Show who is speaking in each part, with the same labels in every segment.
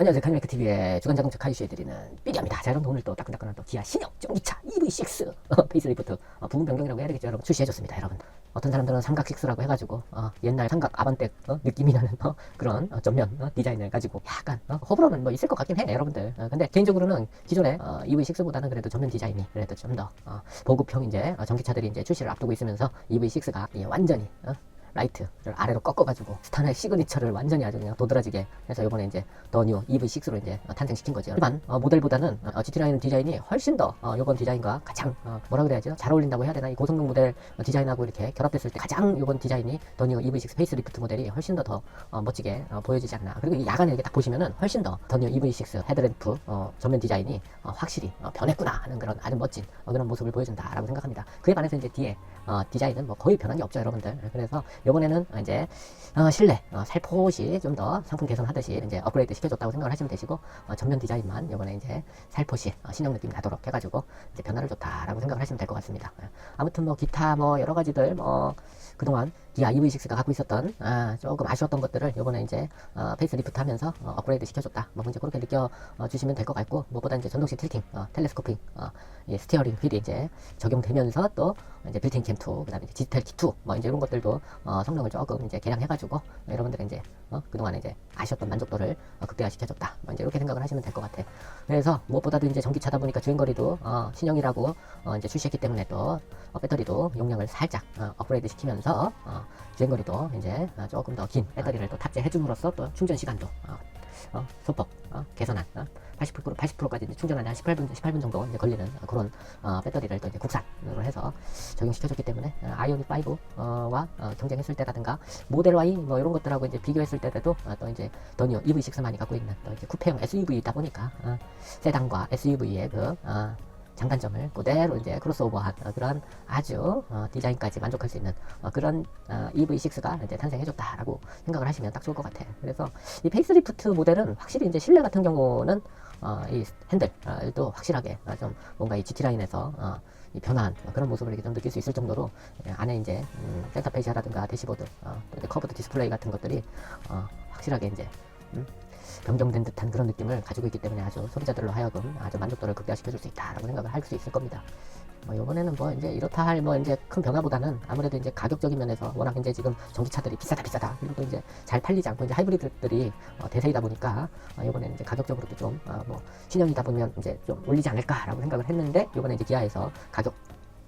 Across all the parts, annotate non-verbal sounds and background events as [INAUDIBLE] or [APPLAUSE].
Speaker 1: 안녕하세요. 카니메이크 TV의 주간 자동차 카이슈에 드리는 삐리입니다. 자, 여러분 오늘 또 따끈따끈한 또 기아 신형 전기차 EV6 [LAUGHS] 어, 페이스리프트 어, 부분 변경이라고 해야 되겠죠. 여러분 출시해줬습니다. 여러분 어떤 사람들은 삼각 6라고 해가지고 어, 옛날 삼각 아반떼 어, 느낌이 나는 어, 그런 어, 전면 어, 디자인을 가지고 약간 어, 호불호는 뭐 있을 것 같긴 해, 여러분들. 어, 근데 개인적으로는 기존의 어, EV6보다는 그래도 전면 디자인이 그래도 좀더 어, 보급형 이제 어, 전기차들이 이제 출시를 앞두고 있으면서 EV6가 완전히 어, 라이트를 아래로 꺾어가지고 스타의 시그니처를 완전히 아주 그냥 도드라지게 해서 이번에 이제 더 뉴 EV6로 이제 어, 탄생시킨 거죠. 일반 어, 모델보다는 어, GT9 디자인이 훨씬 더 어, 이번 디자인과 가장 어, 뭐라 그래야죠? 잘 어울린다고 해야 되나? 이 고성능 모델 어, 디자인하고 이렇게 결합됐을 때 가장 이번 디자인이 더 뉴 EV6 페이스리프트 모델이 훨씬 더더 어, 멋지게 어, 보여지지 않나. 그리고 이 야간에 이렇게 딱 보시면은 훨씬 더 더 뉴 EV6 헤드램프 어, 전면 디자인이 어, 확실히 어, 변했구나 하는 그런 아주 멋진 어, 그런 모습을 보여준다라고 생각합니다. 그에 반해서 이제 뒤에 어, 디자인은 뭐 거의 변한 게 없죠, 여러분들. 그래서 이번에는 이제 어, 실내 어, 살포시 좀 더 상품 개선하듯이 이제 업그레이드 시켜줬다고 생각을 하시면 되시고 어, 전면 디자인만 이번에 이제 살포시 어, 신형 느낌 나도록 해가지고 이제 변화를 줬다라고 생각을 하시면 될 것 같습니다. 예. 아무튼 뭐 기타 뭐 여러 가지들 뭐 그동안 기아 EV6가 갖고 있었던 아, 조금 아쉬웠던 것들을 이번에 이제 어, 페이스 리프트 하면서 어, 업그레이드 시켜줬다. 뭐 이제 그렇게 느껴 어, 주시면 될 것 같고 무엇보다 이제 전동식 틸팅, 어, 텔레스코핑, 어, 이 스티어링 휠이 이제 적용되면서 또 이제 빌트인 캠2, 그다음에 디지털 키2, 뭐 이제 이런 것들도 어, 성능을 조금 이제 개량해가지고 여러분들이 이제 어, 그동안에 이제 아쉬웠던 만족도를 어, 극대화시켜줬다. 뭐 이제 이렇게 생각을 하시면 될 것 같아. 그래서 무엇보다도 이제 전기차다 보니까 주행거리도 어, 신형이라고 어, 이제 출시했기 때문에 또 어, 배터리도 용량을 살짝 어, 업그레이드 시키면서 어, 주행거리도 이제 어, 조금 더 긴 배터리를 또 탑재해줌으로써 또 충전 시간도 어, 어, 소폭 어, 개선한 어, 80% 80%까지 이제 충전하는 한 18분 18분 정도 이제 걸리는 어, 그런 어, 배터리를 또 이제 국산으로 해서 적용시켜줬기 때문에 어, 아이오닉 5와 어, 경쟁했을 때라든가 모델 Y 뭐 이런 것들하고 이제 비교했을 때도 어, 또 이제 더뉴 EV6만이 갖고 있는 또 이제 쿠페형 SUV이다 보니까 어, 세단과 SUV의 그 어, 장단점을 그대로 이제 크로스오버한 어, 그런 아주 어, 디자인까지 만족할 수 있는 어, 그런 어, EV6가 이제 탄생해줬다라고 생각을 하시면 딱 좋을 것 같아요. 그래서 이 페이스리프트 모델은 확실히 이제 실내 같은 경우는 어, 이 핸들도 확실하게 어, 좀 뭔가 이 GT 라인에서 어, 이 변화한 그런 모습을 이렇게 좀 느낄 수 있을 정도로 예, 안에 이제 음, 센터 페이시아라든가 대시보드, 어, 또 커브드 디스플레이 같은 것들이 어, 확실하게 이제 음, 변경된 듯한 그런 느낌을 가지고 있기 때문에 아주 소비자들로 하여금 아주 만족도를 극대화시켜줄 수 있다라고 생각을 할 수 있을 겁니다. 뭐 이번에는 뭐 이제 이렇다 할 뭐 이제 큰 변화보다는 아무래도 이제 가격적인 면에서 워낙 이제 지금 전기차들이 비싸다 비싸다 그리고 또 이제 잘 팔리지 않고 이제 하이브리드들이 어, 대세이다 보니까 어, 이번에 이제 가격적으로도 좀뭐 신형이다 보면 이제 좀 올리지 않을까라고 생각을 했는데 이번에 이제 기아에서 가격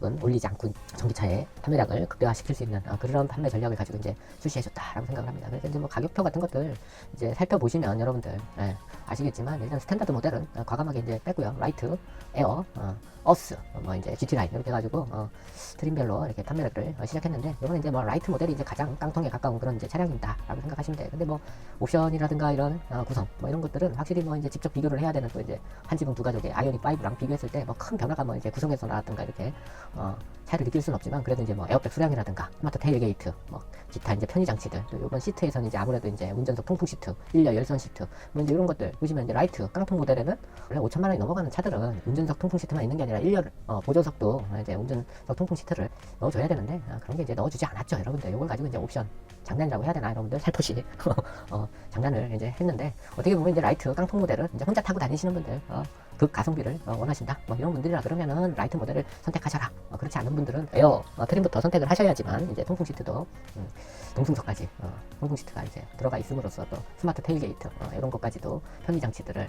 Speaker 1: 은 올리지 않고 전기차의 판매량을 극대화시킬 수 있는 어, 그런 판매 전략을 가지고 이제 출시해줬다라고 생각을 합니다. 그래서 이제 뭐 가격표 같은 것들 이제 살펴보시면 여러분들 예, 아시겠지만 일단 스탠다드 모델은 어, 과감하게 이제 뺐고요. 라이트, 에어, 어, 어스, 어, 뭐 이제 GT 라인 이렇게 해가지고 어, 트림별로 이렇게 판매를 어, 시작했는데 이거는 이제 뭐 라이트 모델이 이제 가장 깡통에 가까운 그런 이제 차량이다라고 생각하시면 돼요. 근데 뭐 옵션이라든가 이런 어, 구성 뭐 이런 것들은 확실히 뭐 이제 직접 비교를 해야 되는 또 이제 한 지붕 두 가족의 아이오닉 5랑 비교했을 때 뭐 큰 변화가 뭐 이제 구성에서 나왔던가 이렇게 어, 차이를 느낄 수는 없지만 그래도 이제 뭐 에어백 수량이라든가 스마트 테일 게이트 뭐 기타 이제 편의 장치들 또 이번 시트에서는 이제 아무래도 이제 운전석 통풍 시트, 일렬 열선 시트 뭐 이제 이런 것들 보시면 이제 라이트 깡통 모델에는 원래 5천만 원이 넘어가는 차들은 운전석 통풍 시트만 있는 게 아니라 일렬 어, 보조석도 이제 운전석 통풍 시트를 넣어줘야 되는데 아, 그런 게 이제 넣어주지 않았죠. 여러분들 이걸 가지고 이제 옵션 장난이라고 해야 되나? 여러분들 살포시. [LAUGHS] 어, 장난을 이제 했는데 어떻게 보면 이제 라이트 깡통 모델은 이제 혼자 타고 다니시는 분들 어, 극 가성비를 어, 원하신다. 뭐 이런 분들이라 그러면은 라이트 모델을 선택하셔라. 어, 그렇지 않은 분들은 에어 어, 트림부터 선택을 하셔야지만 이제 통풍 시트도 음, 동승석까지 어, 통풍 시트가 이제 들어가 있음으로써 또 스마트 테일게이트 어, 이런 것까지도 편의 장치들을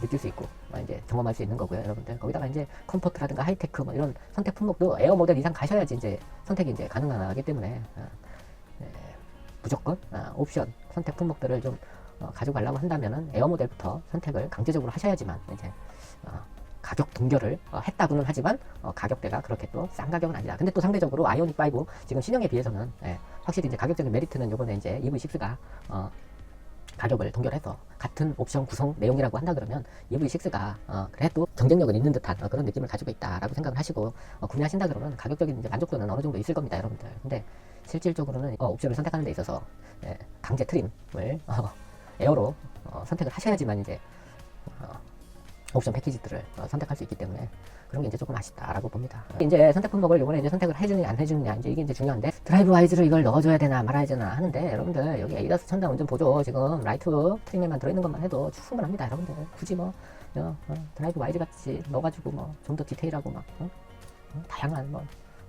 Speaker 1: 느낄 수 있고 어, 이제 경험할 수 있는 거고요 여러분들. 거기다가 이제 컴포트라든가 하이테크 뭐 이런 선택 품목도 에어 모델 이상 가셔야지 이제 선택이 이제 가능하기 때문에 어, 예, 무조건 아, 옵션 선택 품목들을 좀 어, 가져가려고 한다면은 에어 모델부터 선택을 강제적으로 하셔야지만 이제 어, 가격 동결을 어, 했다고는 하지만 어, 가격대가 그렇게 또 싼 가격은 아니다. 근데 또 상대적으로 아이오닉 5 지금 신형에 비해서는 예, 확실히 이제 가격적인 메리트는 이번에 이제 EV6가 어, 가격을 동결해서 같은 옵션 구성 내용이라고 한다 그러면 EV6가 어, 그래도 경쟁력은 있는 듯한 어, 그런 느낌을 가지고 있다라고 생각을 하시고 어, 구매하신다 그러면 가격적인 이제 만족도는 어느 정도 있을 겁니다, 여러분들. 근데 실질적으로는 어, 옵션을 선택하는 데 있어서 예, 강제 트림을 어, 에어로 어, 선택을 하셔야지만 이제 어, 옵션 패키지들을 어, 선택할 수 있기 때문에 그런 게 이제 조금 아쉽다라고 봅니다. 이제 선택 품목을 이번에 이제 선택을 해주느냐 안 해주느냐 이제 이게 이제 중요한데 드라이브 와이즈를 이걸 넣어줘야 되나 말아야 되나 하는데 여러분들 여기 에이다스 천장 운전 보조 지금 라이트 트림에만 들어있는 것만 해도 충분합니다 여러분들 굳이 뭐 어, 어, 드라이브 와이즈 같이 넣어가지고 뭐 좀 더 디테일하고 막 어? 어, 다양한 뭐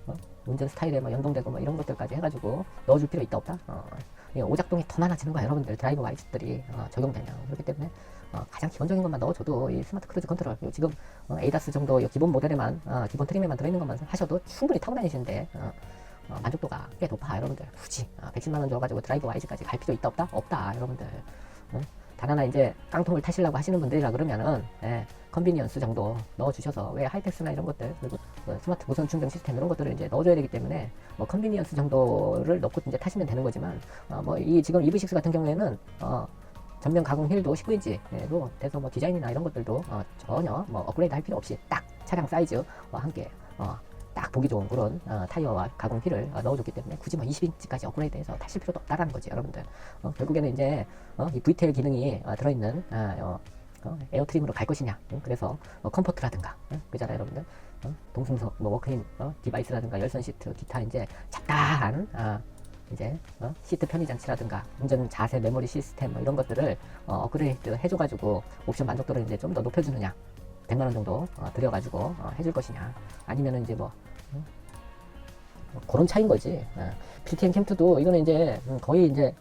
Speaker 1: 어? 운전 스타일에 뭐 연동되고 뭐 이런 것들까지 해가지고 넣어줄 필요 있다 없다. 어, 이 오작동이 더 많아지는 거야 여러분들. 드라이브 와이즈들이 어, 적용되면. 그렇기 때문에 어, 가장 기본적인 것만 넣어줘도 이 스마트 크루즈 컨트롤 지금 어, 에이다스 정도 이 기본 모델에만 어, 기본 트림에만 들어있는 것만 하셔도 충분히 타고 다니시는데 어, 어, 만족도가 꽤 높아 여러분들. 굳이 어, 110만 원 줘가지고 드라이브 와이즈까지 갈 필요 있다 없다? 없다 여러분들. 어? 단 하나 이제 깡통을 타시려고 하시는 분들이라 그러면은 예, 컨비니언스 정도 넣어주셔서 왜 하이텍스나 이런 것들 그리고 뭐 스마트 무선 충전 시스템 이런 것들을 이제 넣어줘야 되기 때문에 뭐 컨비니언스 정도를 넣고 이제 타시면 되는 거지만 어, 뭐이 지금 EV6 같은 경우에는 어, 전면 가공 휠도 19인치로 돼서 뭐 디자인이나 이런 것들도 어, 전혀 뭐 업그레이드 할 필요 없이 딱 차량 사이즈와 함께 어, 딱 보기 좋은 그런 어, 타이어와 가공 휠을 어, 넣어줬기 때문에 굳이 뭐 20인치까지 업그레이드해서 타실 필요도 없다라는 거지 여러분들 어, 결국에는 이제 어, 이 VTL 기능이 어, 들어있는 아, 어, 어, 에어트림으로 갈 것이냐 응? 그래서 어, 컴포트라든가 응? 그잖아 여러분들 어? 동승석 뭐 워크인 어? 디바이스라든가 열선 시트 기타 이제 잡다한 아, 이제 어? 시트 편의 장치라든가 운전 자세 메모리 시스템 뭐 이런 것들을 어, 업그레이드 해줘가지고 옵션 만족도를 이제 좀 더 높여주느냐 100만 원 정도 어, 들여가지고 어, 해줄 것이냐 아니면은 이제? 뭐 그런 차인 거지. 어. PTN 캠프도 이거는 이제 음, 거의 이제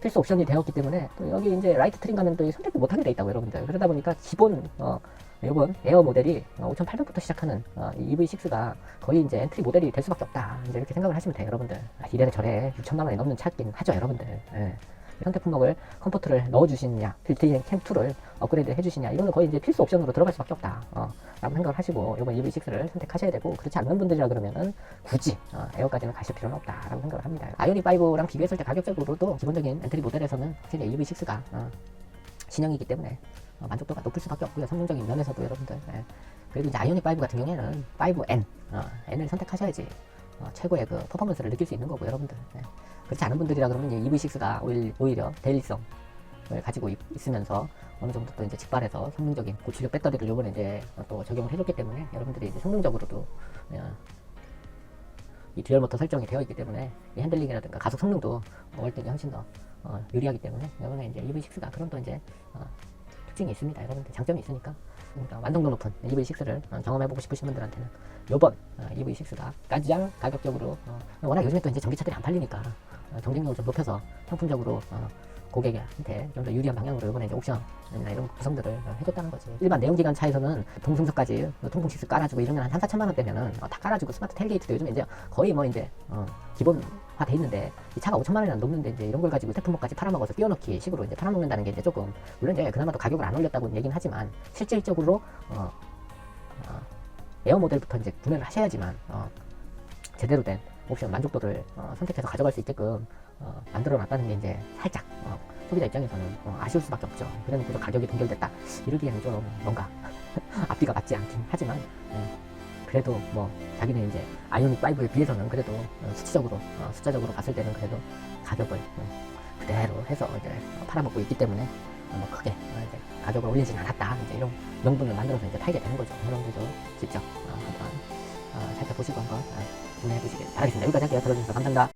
Speaker 1: 필수 옵션이 되었기 때문에 또 여기 이제 라이트 트림 가면 또 선택도 못하게 돼 있다고 여러분들. 그러다 보니까 기본 어 이번 에어 모델이 5,800부터 시작하는 어, 이 EV6가 거의 이제 엔트리 모델이 될 수밖에 없다. 이제 이렇게 생각을 하시면 돼요, 여러분들. 아, 이래는 저래 6천만 원이 넘는 차긴 하죠, 여러분들. 예. 선택 품목을 컴포트를 넣어주시느냐, 빌트인 캠2를 업그레이드 해주시냐, 이거는 거의 이제 필수 옵션으로 들어갈 수밖에 없다. 어, 라고 생각을 하시고, 이번 EV6를 선택하셔야 되고, 그렇지 않는 분들이라 그러면은 굳이 어, 에어까지는 가실 필요는 없다 라고 생각을 합니다. 아이오닉5랑 비교했을 때 가격적으로도 기본적인 엔트리 모델에서는 확실히 EV6가 어, 신형이기 때문에 어, 만족도가 높을 수밖에 없고요. 성능적인 면에서도 여러분들. 예. 그리고 이제 아이오닉 5 같은 경우에는 5N, 어, N을 선택하셔야지 어, 최고의 그 퍼포먼스를 느낄 수 있는 거고 여러분들. 예. 그렇지 않은 분들이라 그러면 이제 EV6가 오히려, 대일성을 가지고 있, 있으면서 어느 정도 또 이제 직발해서 성능적인 고출력 배터리를 요번에 이제 어, 또 적용을 해줬기 때문에 여러분들이 이제 성능적으로도 어, 이 듀얼 모터 설정이 되어 있기 때문에 이 핸들링이라든가 가속 성능도 어, 월등히 훨씬 더 어, 유리하기 때문에 이번에 이제 EV6가 그런 또 이제 어, 특징이 있습니다. 여러분들 장점이 있으니까 그러니까 완성도 높은 EV6를 어, 경험해보고 싶으신 분들한테는 요번 어, EV6가 가장 가격적으로 어, 워낙 요즘에 또 이제 전기차들이 안 팔리니까 어, 경쟁력을 좀 높여서 상품적으로 어, 고객한테 좀 더 유리한 방향으로 이번에 이제 옵션이나 이런 구성들을 어, 해줬다는 거지. 일반 내연기관 차에서는 동승석까지 어, 통풍 시스 깔아주고 이러면 한 3, 4천만 원대면은 어, 다 깔아주고 스마트 텔게이트도 요즘 이제 거의 뭐 이제 어, 기본화 돼 있는데 이 차가 5천만 원이나 넘는데 이제 이런 걸 가지고 태풍목까지 팔아먹어서 끼워넣기 식으로 이제 팔아먹는다는 게 이제 조금 물론 이제 그나마도 가격을 안 올렸다고 얘기는 하지만 실질적으로 어, 어, 에어 모델부터 이제 구매를 하셔야지만 어, 제대로 된 옵션 만족도를 어, 선택해서 가져갈 수 있게끔 어, 만들어 놨다는 게 이제 살짝 어, 소비자 입장에서는 어, 아쉬울 수밖에 없죠. 그러니까 가격이 동결됐다 이러기에는 좀 뭔가 [LAUGHS] 앞뒤가 맞지 않긴 하지만 예, 그래도 뭐 자기는 이제 아이오닉 5에 비해서는 그래도 어, 수치적으로 어, 숫자적으로 봤을 때는 그래도 가격을 어, 그대로 해서 이제 팔아먹고 있기 때문에 어, 뭐 크게 어, 이제 가격을 올리진 않았다 이제 이런 명분을 만들어서 이제 팔게 되는 거죠. 여러분들도 직접 어, 한번 어, 살펴보시고 한번 어, 구매해 보시길 바라겠습니다. 여기까지 할게요. 들어주셔서 감사합니다.